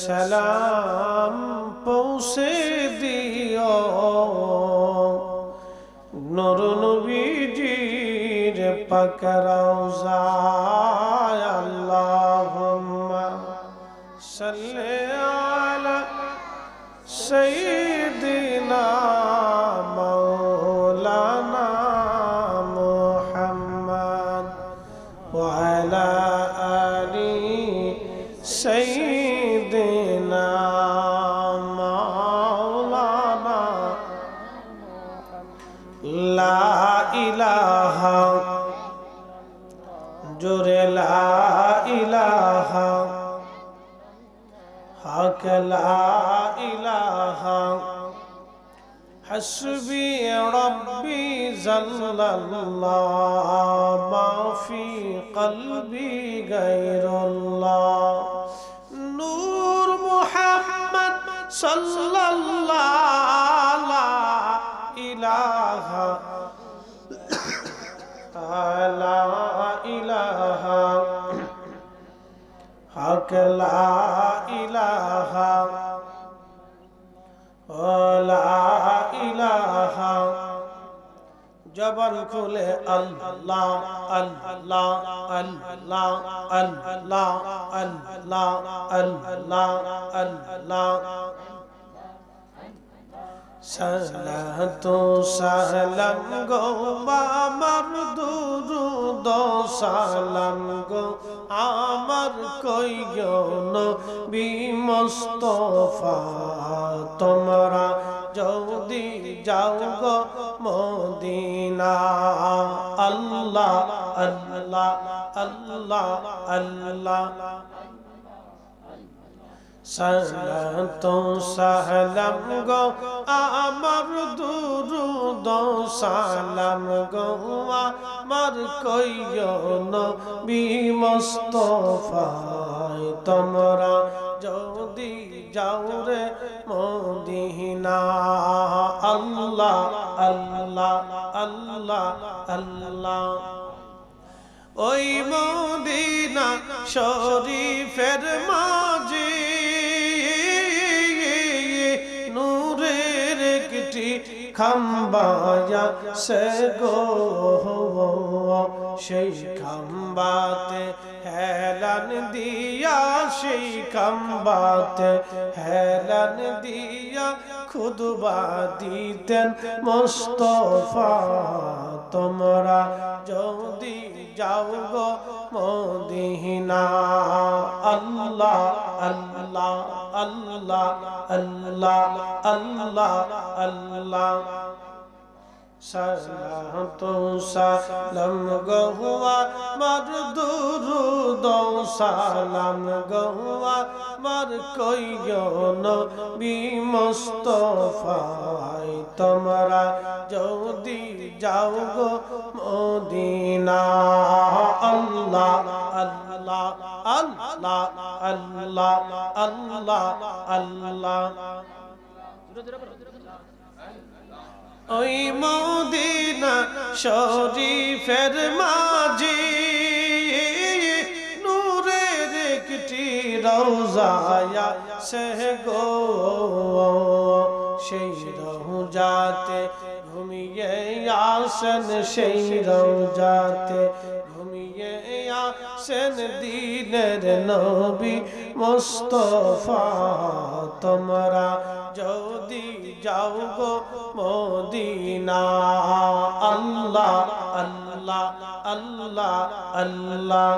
সালাম পৌঁছে দিও। নর নবীজির পাকরাও যায় আল্লাহুম্মা সাল্লি আলা সাইয়্যিদিনা لا إله حق لا إله حسبي ربي زل الله ما في قلبي غير الله نور محمد صلى الله لا إله لا حق لا الہ لا الہ جبر کھلے اللہ اللہ اللہ اللہ اللہ اللہ اللہ. سلا تو سالم گو مام درو دو سالم گو আমার কইয়ন বি মুস্তফা তোমরা যদি যাও গো মদিনা। আল্লাহ আল্লাহ আল্লাহ আল্লাহ। সালাম গো, আমার দুরুদ সালাম গো, আমার কইয়ন বি মুস্তফায়, তোমরা যদি যাও রে মদিনা। আল্লাহ আল্লাহ আল্লাহ আল্লাহ। ওই মদিনা শরীফের মাঝে খাম্বায়া সে গো সেই খাম্বাতে হেলান দিয়া সেই খাম্বাতে হেলান দিয়া খুদবা দিতেন মোস্তফা তোমরা যদি যাও গো মদিনা আল্লাহ আল্লাহ আল্লাহ আল্লাহ আল্লাহ আল্লাহ। সালাতু সালাম গহুয়া মার দুরুদ সালাম গহুয়া মার কইয়ন বি মুস্তফায়। তোমরা যদি যাও গো মদিনা, আল্লাহ আল্লাহ। আল্লাহ আল্লাহ আল্লাহ আল্লাহ ওই মদিনা শরীফের মাঝে নূরের একটি রওজায়া সে গো সেই রওজাতে ঘুমিয়ে আসেন সেই ঘুমিয়ে আসেন দিনের নবী মোস্তফা তোমরা যদি যাও গো মদিনা। আল্লাহ আল্লাহ আল্লাহ আল্লাহ।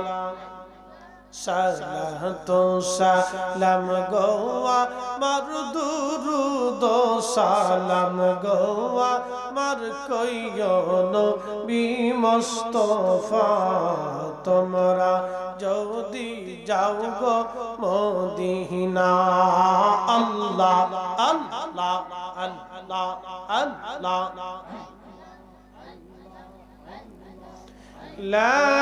সালাহ তো সালাম গোয়া, মার দুরুদ সালাম গোয়া, মার কইয়ন বিমস্তফা তোমরা যদি যাও গো মদিনা। আল্লাহ আল্লাহ আল্লাহ আল্লাহ। لا